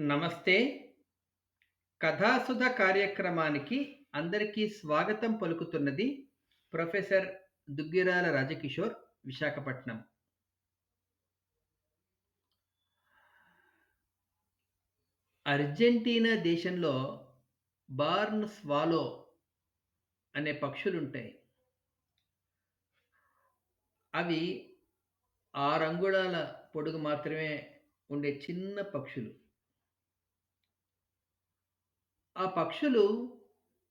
నమస్తే. కథాసుధ కార్యక్రమానికి అందరికీ స్వాగతం పలుకుతున్నది ప్రొఫెసర్ దుగ్గిరాల రాజకిషోర్, విశాఖపట్నం. అర్జెంటీనా దేశంలో బార్న్ స్వాలో అనే పక్షులుంటాయి. అవి ఆరు అంగుళాల పొడుగు మాత్రమే ఉండే చిన్న పక్షులు. ఆ పక్షులు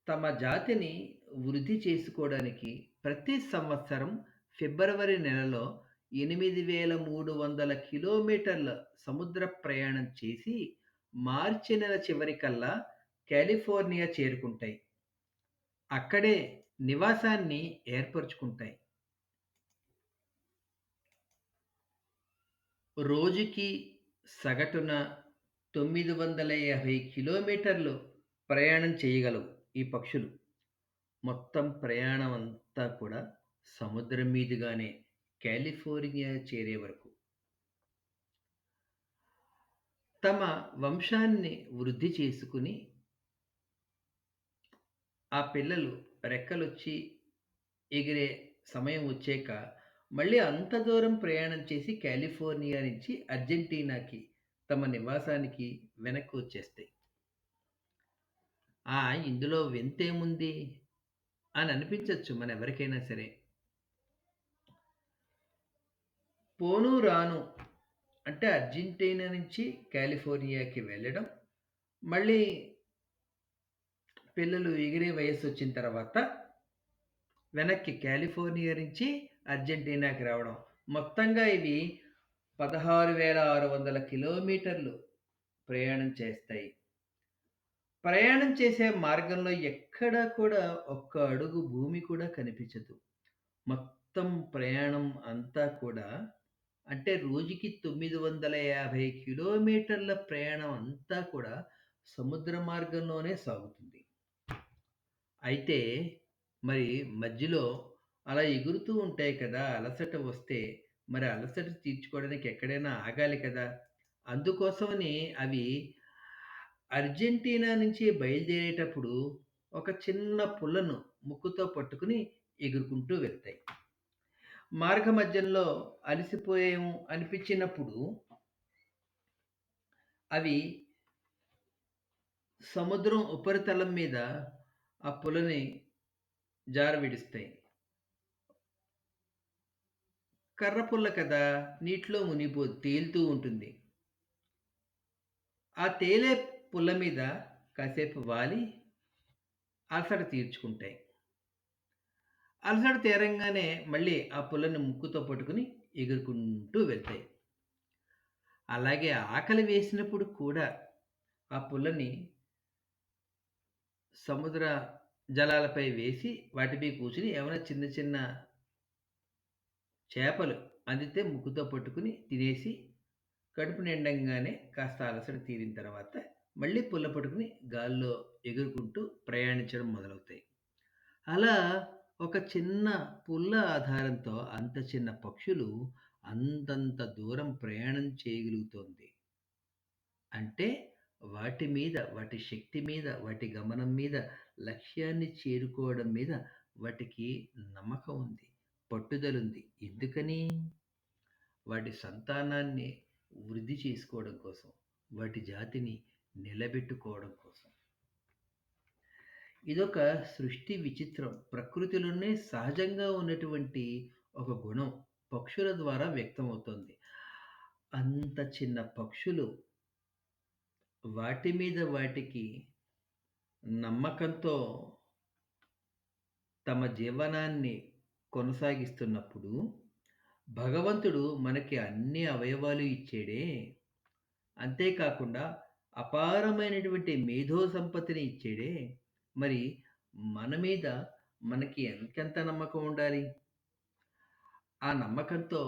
తమ జాతిని వృద్ధి చేసుకోవడానికి ప్రతి సంవత్సరం ఫిబ్రవరి నెలలో 8300 కిలోమీటర్ల సముద్ర ప్రయాణం చేసి మార్చి నెల చివరికల్లా కాలిఫోర్నియా చేరుకుంటాయి. అక్కడే నివాసాన్ని ఏర్పరచుకుంటాయి. రోజుకి సగటున 950 కిలోమీటర్లు ప్రయాణం చేయగలవు ఈ పక్షులు. మొత్తం ప్రయాణం అంతా కూడా సముద్రం మీదుగానే కాలిఫోర్నియా చేరే వరకు. తమ వంశాన్ని వృద్ధి చేసుకుని ఆ పిల్లలు రెక్కలొచ్చి ఎగిరే సమయం వచ్చాక మళ్ళీ అంత దూరం ప్రయాణం చేసి కాలిఫోర్నియా నుంచి అర్జెంటీనాకి తమ నివాసానికి వెనక్కి వచ్చేస్తాయి. ఆ! ఇందులో వింతేముంది అని అనిపించొచ్చు మనెవరికైనా సరే. పోను రాను అంటే అర్జెంటీనా నుంచి కాలిఫోర్నియాకి వెళ్ళడం, మళ్ళీ పిల్లలు ఎగిరే వయసు వచ్చిన తర్వాత వెనక్కి కాలిఫోర్నియా నుంచి అర్జెంటీనాకి రావడం. మొత్తంగా ఇవి 16,600 కిలోమీటర్లు ప్రయాణం చేస్తాయి. ప్రయాణం చేసే మార్గంలో ఎక్కడా కూడా ఒక్క అడుగు భూమి కూడా కనిపించదు. మొత్తం ప్రయాణం అంతా కూడా అంటే రోజుకి 950 కిలోమీటర్ల ప్రయాణం అంతా కూడా సముద్ర మార్గంలోనే సాగుతుంది. అయితే మరి మధ్యలో అలా ఎగురుతూ ఉంటాయి కదా! అలసట వస్తే మరి అలసట తీర్చుకోవడానికి ఎక్కడైనా ఆగాలి కదా! అందుకోసమని అవి అర్జెంటీనా నుంచి బయలుదేరేటప్పుడు ఒక చిన్న పుల్లను ముక్కుతో పట్టుకుని ఎగురుకుంటూ వెళ్తాయి. మార్గమధ్యంలో అలసిపోయాము అనిపించినప్పుడు అవి సముద్రం ఉపరితలం మీద ఆ పుల్లని జారవిడుస్తాయి. కర్ర పుల్ల కదా! నీటిలో మునిపో తేలుతూ ఉంటుంది. ఆ తేలే పుల్ల మీద కాసేపు వాలి అలసట తీర్చుకుంటాయి. అలసట తీరంగానే మళ్ళీ ఆ పుల్లని ముక్కుతో పట్టుకుని ఎగురుకుంటూ వెళ్తాయి. అలాగే ఆకలి వేసినప్పుడు కూడా ఆ పుల్లని సముద్ర జలాలపై వేసి వాటిపై కూర్చుని ఏమైనా చిన్న చిన్న చేపలు అందితే ముక్కుతో పట్టుకుని తినేసి కడుపు నిండంగానే కాస్త అలసట తీరిన తర్వాత మళ్ళీ పుల్ల పట్టుకుని గాల్లో ఎగురుకుంటూ ప్రయాణించడం మొదలవుతాయి. అలా ఒక చిన్న పుల్ల ఆధారంతో అంత చిన్న పక్షులు అంతంత దూరం ప్రయాణం చేయగలుగుతోంది. అంటే వాటి మీద, వాటి శక్తి మీద, వాటి గమనం మీద, లక్ష్యాన్ని చేరుకోవడం మీద వాటికి నమ్మకం ఉంది. పట్టుదల ఉంది ఎందుకని? వాటి సంతానాన్ని వృద్ధి చేసుకోవడం కోసం. వాటి జాతిని నిలబెట్టుకోవడం కోసం. ఇదొక సృష్టి విచిత్రం. ప్రకృతిలోనే సహజంగా ఉన్నటువంటి ఒక గుణం పక్షుల ద్వారా వ్యక్తమవుతుంది అంత చిన్న పక్షులు వాటి మీద వాటికి నమ్మకంతో తమ జీవనాన్ని కొనసాగిస్తున్నప్పుడు, భగవంతుడు మనకి అన్ని అవయవాలు ఇచ్చాడే! అంతేకాకుండా అపారమైనటువంటి మేధో సంపత్తిని ఇచ్చేడే మరి మన మీద మనకి ఎంతెంత నమ్మకం ఉండాలి? ఆ నమ్మకంతో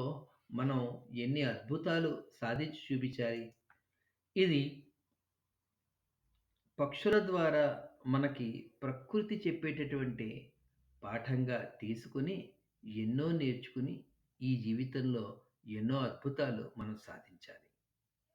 మనం ఎన్ని అద్భుతాలు సాధించి చూపించాలి? ఇది పక్షుల ద్వారా మనకి ప్రకృతి చెప్పేటటువంటి పాఠంగా తీసుకొని, ఎన్నో నేర్చుకుని, ఈ జీవితంలో ఎన్నో అద్భుతాలు మనం సాధించాలి.